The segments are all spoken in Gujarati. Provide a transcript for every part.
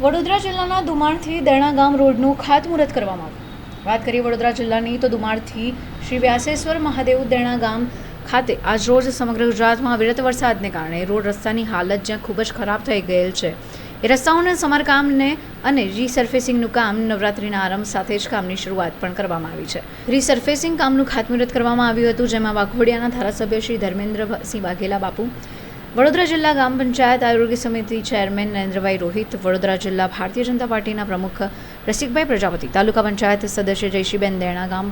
વડોદરા જિલ્લાના દુમાણથી દેણા ગામ રોડનું ખાતમુહૂર્ત કરવામાં આવ્યું. વાત કરીએ વડોદરા જિલ્લાની, તો દુમાણથી શ્રી વ્યાસેશ્વર મહાદેવ દેણા ગામ ખાતે આજ રોજ સમગ્ર ગુજરાતમાં વિરત વરસાદને કારણે રોડ રસ્તાની હાલત જ્યાં ખૂબ જ ખરાબ થઈ ગયેલ છે. એ રસ્તાઓના સમારકામને અને રીસર્ફેસિંગનું કામ નવરાત્રિના આરંભ સાથે જ કામની શરૂઆત પણ કરવામાં આવી છે. રીસર્ફેસિંગ કામનું ખાતમુહૂર્ત કરવામાં આવ્યું હતું, જેમાં વાઘોડિયાના ધારાસભ્ય શ્રી ધર્મેન્દ્રસિંહ વાઘેલા બાપુ વડોદરા જિલ્લા ગ્રામ પંચાયત આરોગ્ય સમિતિ ચેરમેન નરેન્દ્રભાઈ રોહિત, વડોદરા જિલ્લા ભારતીય જનતા પાર્ટીના પ્રમુખ રસિકભાઈ પ્રજાપતિ, તાલુકા પંચાયત સદસ્ય જયશીબેન દેણા ગામ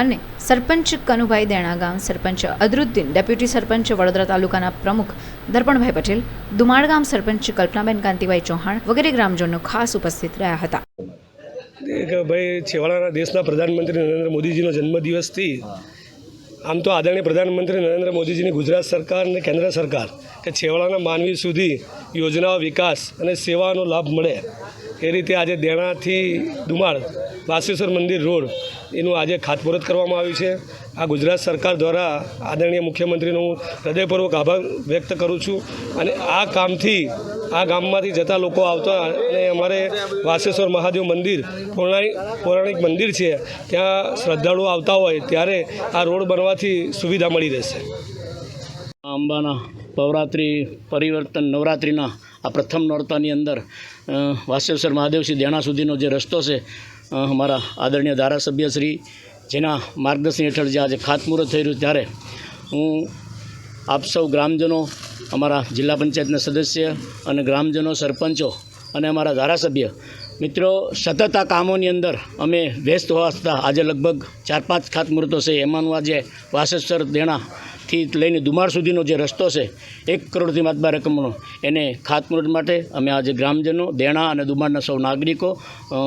અને સરપંચ કનુભાઈ દેણા ગામ સરપંચ અદરુદ્દીન, ડેપ્યુટી સરપંચ વડોદરા તાલુકાના પ્રમુખ દર્પણભાઈ પટેલ દુમાળ ગામ સરપંચ કલ્પનાબેન કાંતિભાઈ ચૌહાણ વગેરે ગ્રામજનો ખાસ ઉપસ્થિત રહ્યા હતા. ભાઈ છેવાડાના દેશના પ્રધાનમંત્રી નરેન્દ્ર મોદીજીનો જન્મદિવસથી આમ તો આદરણીય પ્રધાનમંત્રી નરેન્દ્ર મોદીજીની ગુજરાત સરકાર અને કેન્દ્ર સરકાર કે છેવાડાના માનવી સુધી યોજનાઓ વિકાસ અને સેવાનો લાભ મળે. એ રીતે આજે દેણાથી દુમાળ વાસેશ્વર મંદિર રોડ એનું આજે ખાતમુહૂર્ત કરવામાં આવ્યું છે. આ ગુજરાત સરકાર દ્વારા આદરણીય મુખ્યમંત્રીનો હૃદયપૂર્વક આભાર વ્યક્ત કરું છું અને આ કામથી આ ગામમાંથી જતા લોકો આવતા અને અમારે વાસેશ્વર મહાદેવ મંદિર પૌરાણિક પૌરાણિક મંદિર છે, ત્યાં શ્રદ્ધાળુઓ આવતા હોય ત્યારે આ રોડ બનવાથી સુવિધા મળી રહેશે. અંબાના પૌરાત્રિ પરિવર્તન નવરાત્રિના આ પ્રથમ નોરતાની અંદર વાસેશ્વર મહાદેવશ્રી દેણા સુધીનો જે રસ્તો છે અમારા આદરણીય ધારાસભ્ય શ્રી, જેના માર્ગદર્શન હેઠળ જે આજે ખાતમુહૂર્ત થઈ રહ્યું ત્યારે હું આપ સૌ ગ્રામજનો અમારા જિલ્લા પંચાયતના સદસ્ય અને ગ્રામજનો, સરપંચો અને અમારા ધારાસભ્ય. મિત્રો, સતત આ કામોની અંદર અમે વ્યસ્ત હોવા છતાં આજે લગભગ ચાર પાંચ ખાતમુહૂર્તો છે. એમાંનું આજે વાસેશ્વર દેણાથી લઈને દુમાળ સુધીનો જે રસ્તો છે, એક કરોડથી માતબા રકમનો, એને ખાતમુહૂર્ત માટે અમે આજે ગ્રામજનો, દેણા અને દુમાળના સૌ નાગરિકો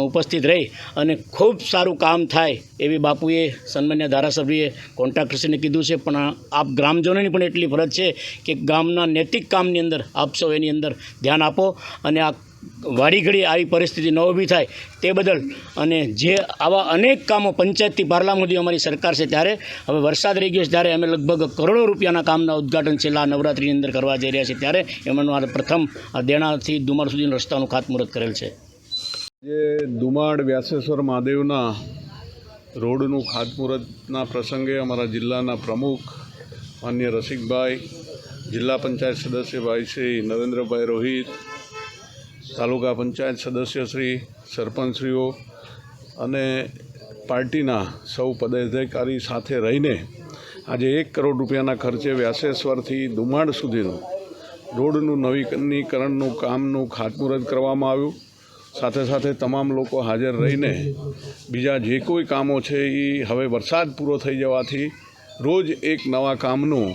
ઉપસ્થિત રહી અને ખૂબ સારું કામ થાય એવી બાપુએ, સન્માન્ય ધારાસભ્યએ કોન્ટ્રાક્ટર્સને કીધું છે. પણ આપ ગ્રામજનોની પણ એટલી ફરજ છે કે ગામના નૈતિક કામની અંદર, આપ સૌ એની અંદર ધ્યાન આપો અને આ વાડી ઘડી આવી પરિસ્થિતિ ન ઊભી થાય તે બદલ અને જે આવા અનેક કામો પંચાયતથી પાર્લામ સુધી અમારી સરકાર છે ત્યારે હવે વરસાદ રહી ગયો છે ત્યારે અમે લગભગ કરોડો રૂપિયાના કામના ઉદ્ઘાટન છેલ્લા નવરાત્રિની અંદર કરવા જઈ રહ્યા છીએ ત્યારે એમનું આ પ્રથમ આ દેણાથી દુમાળ સુધીના રસ્તાનું ખાતમુહૂર્ત કરેલ છે. જે દુમાડ વ્યાસેશ્વર મહાદેવના રોડનું ખાતમુહૂર્તના પ્રસંગે અમારા જિલ્લાના પ્રમુખ માન્ય રસિકભાઈ, જિલ્લા પંચાયત સદસ્યભાઈ શ્રી નરેન્દ્રભાઈ રોહિત તાલુકા પંચાયત સદસ્યશ્રી સરપંચશ્રીઓ અને પાર્ટીના સૌ પદાધિકારી સાથે રહીને આજે એક કરોડ રૂપિયાના ખર્ચે વ્યાસેશ્વરથી દુમાડ સુધીનું રોડનું નવીકરણીકરણનું કામનું ખાતમુહૂર્ત કરવામાં આવ્યું. સાથે સાથે તમામ લોકો હાજર રહીને બીજા જે કોઈ કામો છે એ હવે વરસાદ પૂરો થઈ જવાથી રોજ એક નવા કામનું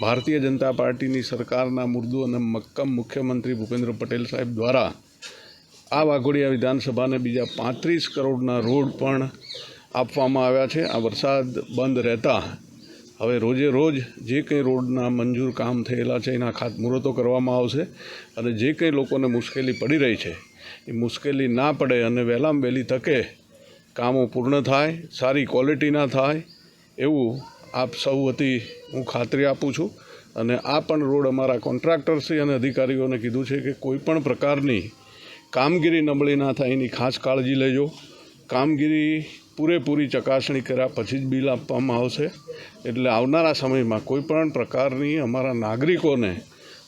ભારતીય જનતા પાર્ટીની સરકારના મુર્દુ અને મક્કમ મુખ્યમંત્રી ભૂપેન્દ્ર પટેલ સાહેબ દ્વારા આ વાઘોડિયા વિધાનસભાને બીજા પાંત્રીસ કરોડના રોડ પણ આપવામાં આવ્યા છે. આ વરસાદ બંધ રહેતા હવે રોજે રોજ જે કંઈ રોડના મંજૂર કામ થયેલા છે એના ખાતમુહૂર્તો કરવામાં આવશે અને જે કંઈ લોકોને મુશ્કેલી પડી રહી છે એ મુશ્કેલી ના પડે અને વહેલામાં વહેલી તકે કામો પૂર્ણ થાય, સારી ક્વોલિટીના થાય એવું આપ સૌ વતી હું ખાતરી આપું છું અને આ પણ રોડ અમારા કોન્ટ્રાક્ટર્સી અને અધિકારીઓને કીધું છે કે કોઈ પણ પ્રકારની કામગીરી નબળી ના થાય એની ખાસ કાળજી લેજો. કામગીરી પૂરેપૂરી ચકાસણી કર્યા પછી જ બિલ આપવામાં આવશે. એટલે આવનારા સમયમાં કોઈ પણ પ્રકારની અમારા નાગરિકોને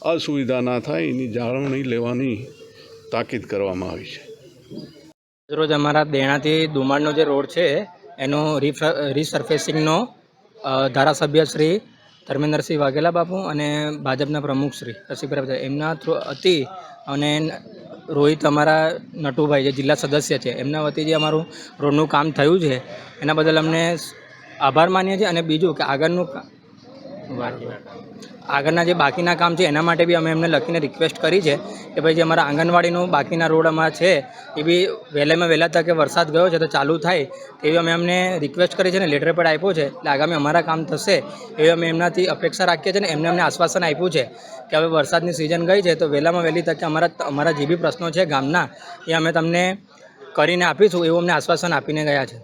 અસુવિધા ના થાય એની જાળવણી લેવાની તાકીદ કરવામાં આવી છે. રોજ અમારા દેણાથી દુમાળનો જે રોડ છે એનો રિફ અ, ધારાસભ્ય શ્રી ધર્મેન્દ્રસિંહ વાઘેલા બાપુ અને ભાજપના પ્રમુખ શ્રી રસિકભાઈ એમના થ્રુ હતી અને રોહિત અમારા નટુભાઈ જે જિલ્લા સદસ્ય છે, એમના વતી જે અમારું રોડનું કામ થયું છે, એના બદલ અમને આભાર માનીએ છીએ અને બીજું કે આગળનું આગળના જે બાકીના કામ છે, એના માટે બી અમે એમને લખીને રિક્વેસ્ટ કરી છે કે ભાઈ જે અમારા આંગણવાડીનું બાકીના રોડ અમારા છે, એ બી વહેલામાં વહેલા તકે વરસાદ ગયો છે તો ચાલુ થાય, તેવી અમે એમને રિક્વેસ્ટ કરી છે ને લેટર પેડ આપ્યો છે એટલે આગામી અમારા કામ થશે, એવી અમે એમનાથી અપેક્ષા રાખીએ છીએ ને એમને અમને આશ્વાસન આપ્યું છે કે હવે વરસાદની સિઝન ગઈ છે તો વહેલામાં વહેલી તકે અમારા અમારા જે બી પ્રશ્નો છે ગામના, એ અમે તમને કરીને આપીશું, એવું અમને આશ્વાસન આપીને ગયા છે.